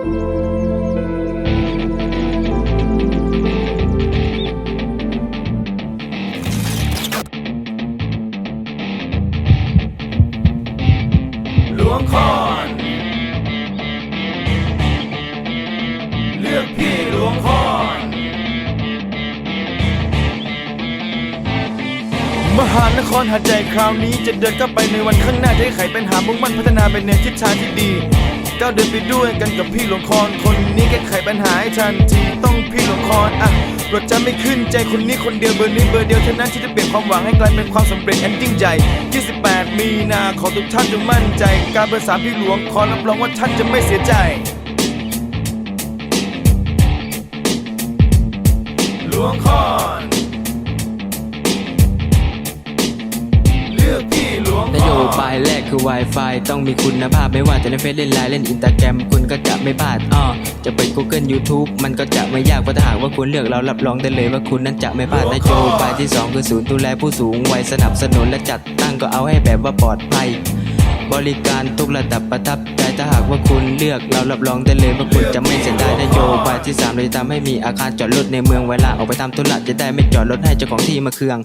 หลวงคอเลือกพี่หลวงคอมหานครหัดใจคราวนี้จะเดินก้าวไปในวันข้างหน้าจะไขปัญหามุ่งมั่นพัฒนาเป็นในทิศทางที่ดี ก้าวเดินไปด้วยกันกับพี่หลวงคอนคนนี้แก้ไขปัญหาให้ทันทีต้องพี่หลวงคอนอะเราจะไม่ขึ้นใจคนนี้คนเดียวเบอร์นี้เบอร์เดียวเท่านั้นที่จะเปลี่ยนความหวังให้กลายเป็นความสำเร็จอันยิ่งใหญ่ 28 มีนาขอทุกท่านจงมั่นใจ การเบอร์สามพี่หลวงคอนรับรองว่าท่านจะไม่เสียใจหลวงคอนเลือกพี่หลวงคอนโยบายแรก คือ Wi-Fi ต้องมีคุณภาพไม่ว่าจะเล่นเฟซเล่นไลน์เล่นอินสตาแกรมคุณก็จะไม่พลาดอ้อจะเปิด Google YouTube มันก็จะไม่ยากเพราะถ้าหากว่าคุณเลือกเรารับรองได้เลยว่าคุณนั้นจะไม่พลาดนโยบายที่ 2 คือศูนย์ดูแลผู้สูงวัยสนับสนุนและจัดตั้งก็เอาให้แบบว่าปลอดภัย บริการทุกระดับประทับใจถ้าหากว่าคุณเลือกเรารับรองได้เลยว่าคุณจะไม่เสียดายนโยบายที่3เราจะทำให้มีอาคารจอดรถในเมืองเวลาออกไปทำธุระจะได้ไม่จอดรถให้เจ้าของที่มาเคือง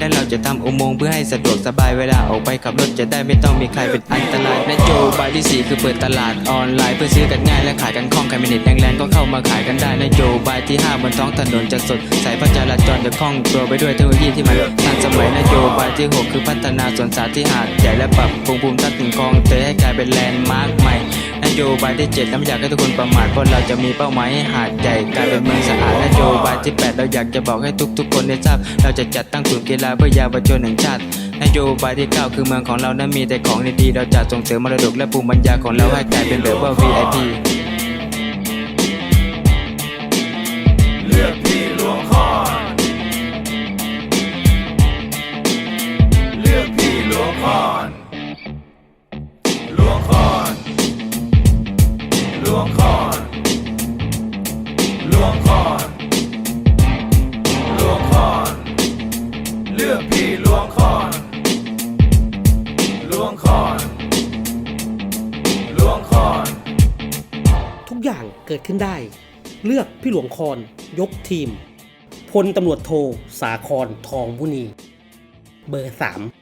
และเราจะทำอุโมงค์เพื่อให้สะดวกสบายเวลาออกไปขับรถจะได้ไม่ต้องมีใครเป็นอันตรายนโยบายที่4คือเปิดตลาดออนไลน์เพื่อซื้อกันง่ายและขายกันคล่องใครมีเน็ตแรงๆก็เข้ามาขายกันได้นโยบายที่5บนท้องถนนจะสดใสพระจราจรจะคล่องตัวไปด้วยเทคโนโลยีที่มันทันสมัยนโยบายที่6คือพัฒนาสวนสาธารณะที่หาดใหญ่และปรับปรุงภูมิทัศน์ถึงคลองเตยให้กลายเป็นแลนด์มาร์คใหม่ นโยบายที่ 7 เราไม่อยากให้ทุกคนประมาทเพราะเราจะมีเป้าหมายให้หาดใหญ่กลายเป็นเมืองสะอาดนโยบายที่ 8 เราอยากจะบอกให้ทุกๆ คนได้ทราบ เราจะจัดตั้งศูนย์กีฬาเพื่อเยาวชนแห่งชาตินโยบายที่ 9 คือเมืองของเรานั้นมีแต่ของดีๆเราจะส่งเสริมมรดกและภูมิปัญญาของเราให้กลายเป็นแบบว่า VIP ลวงคอนลวงคอน เลือกพี่ลวงคอนลวงคอนลวงคอน ทุกอย่างเกิดขึ้นได้ เลือกพี่หลวงคอนยกทีมพลตำรวจโทสาครทองบุนี เบอร์3